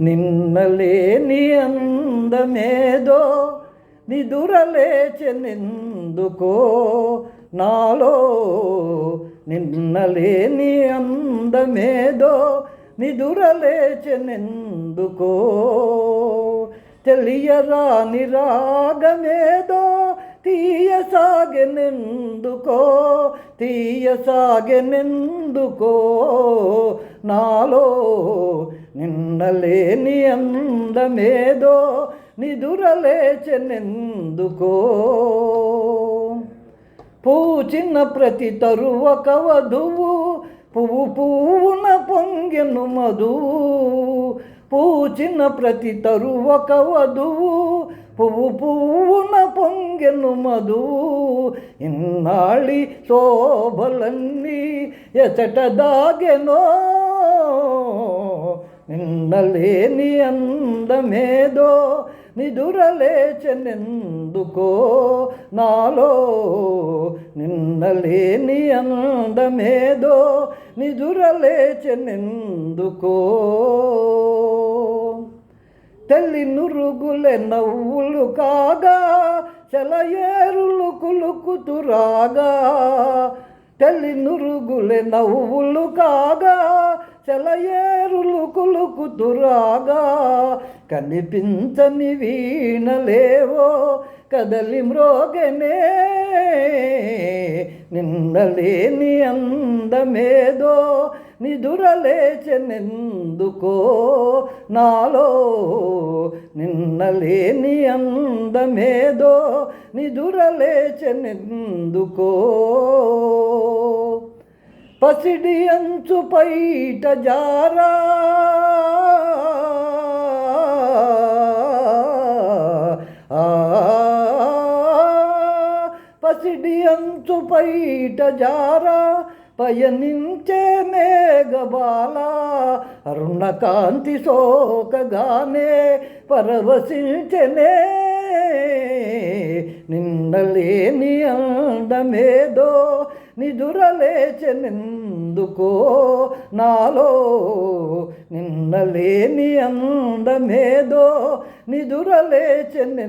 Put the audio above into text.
నిన్నలేని అందమేదో నిదురలేచెనెందుకో నాలో. నిన్నలేని అందమేదో నిదురలేచెనెందుకో తెలియరాని రాగమేదో తీయసాగెనెందుకో తీయసాగెనెందుకో నాలో నిన్నలేని అందమేదో? నిదురలేచెనెందుకో? పూచిన ప్రతి తరువ వధువు పువ్వు పువ్వున పొంగెను మధువు. పూచిన ప్రతి తరువ వధువు పువ్వు పువ్వున పొంగెను మధు. ఇన్నాళ్ళి శోభలన్నీ ఎచట దాగెనో. నిన్నలేని అందమేదో నిదురలేచెనెందుకో నాలో. నిన్నలేని అందమేదో నిదురలేచెనెందుకో తెల్లి నురుగులే నవ్వులు కాగా సెలయేరులు కులుకుతురాగా తెల్లి నురుగులే నవ్వులు కాగా సెలయేరులు కులుకుతురాగా కనిపించని వీణలేవో కదలి మ్రోగనే. నిన్నలేని అందమేదో నిదురలేచెనెందుకో? నాలో నిన్నలేని అందమేదో? నిదురలేచెనెందుకో? పసిడి అంచు పైట జారా. పసిడి అంచు పైట జారా. పయనించే మేఘబాల అరుణకాంతి సోకగానే పరవశించనే నిన్నలేని అందమేదో నిదురలేచెందుకో నాలో. నిన్నలేని అందమేదో నిదురలేచెందుకో